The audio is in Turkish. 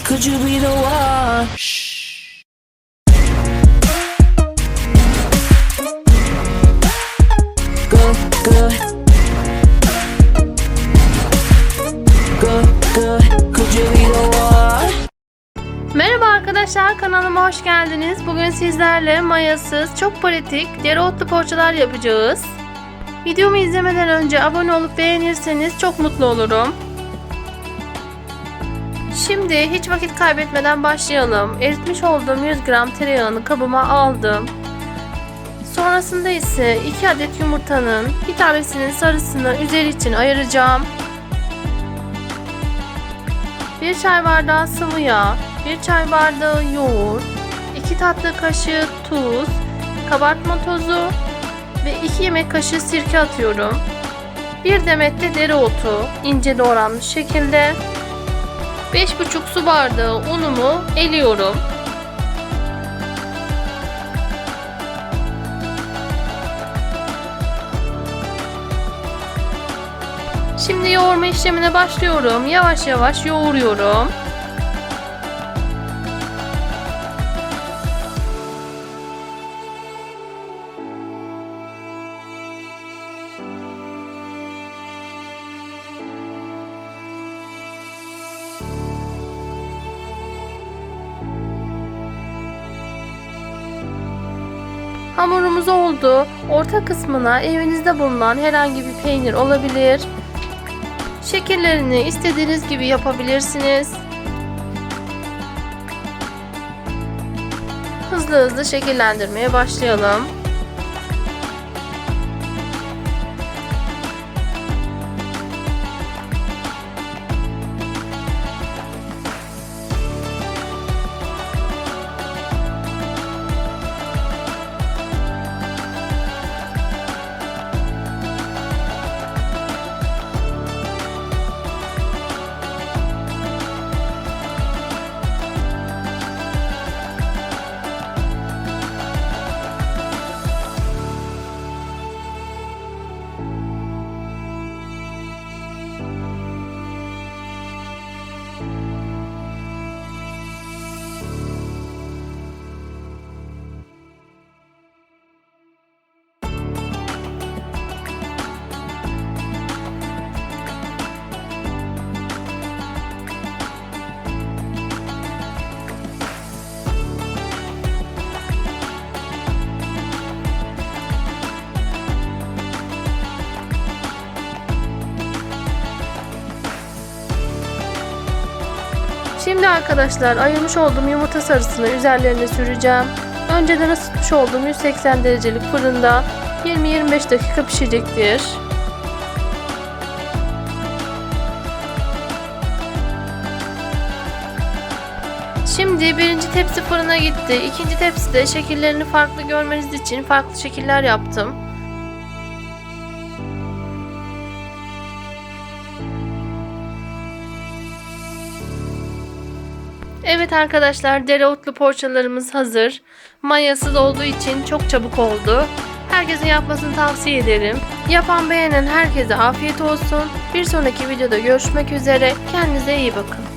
could you be the one? Be the one? Merhaba arkadaşlar kanalıma hoş geldiniz. Bugün sizlerle mayasız, çok pratik, dereotlu poğaçalar yapacağız. Videomu izlemeden önce abone olup beğenirseniz çok mutlu olurum. Şimdi hiç vakit kaybetmeden başlayalım. Eritmiş olduğum 100 gram tereyağını kabıma aldım. Sonrasında ise 2 adet yumurtanın bir tanesinin sarısını üzeri için ayıracağım. 1 çay bardağı sıvı yağ, 1 çay bardağı yoğurt, 2 tatlı kaşığı tuz, kabartma tozu ve 2 yemek kaşığı sirke atıyorum. 1 demet de dereotu ince doğranmış şekilde. 5,5 su bardağı unumu eliyorum. Şimdi yoğurma işlemine başlıyorum. Yavaş yavaş yoğuruyorum. Hamurumuz oldu. Orta kısmına evinizde bulunan herhangi bir peynir olabilir. Şekillerini istediğiniz gibi yapabilirsiniz. Hızlı hızlı şekillendirmeye başlayalım. Şimdi arkadaşlar ayırmış olduğum yumurta sarısını üzerlerine süreceğim. Önceden ısıtmış olduğum 180 derecelik fırında 20-25 dakika pişecektir. Şimdi birinci tepsi fırına gitti. İkinci tepside şekillerini farklı görmeniz için farklı şekiller yaptım. Evet arkadaşlar dereotlu poğaçalarımız hazır. Mayasız olduğu için çok çabuk oldu. Herkesin yapmasını tavsiye ederim. Yapan beğenen herkese afiyet olsun. Bir sonraki videoda görüşmek üzere. Kendinize iyi bakın.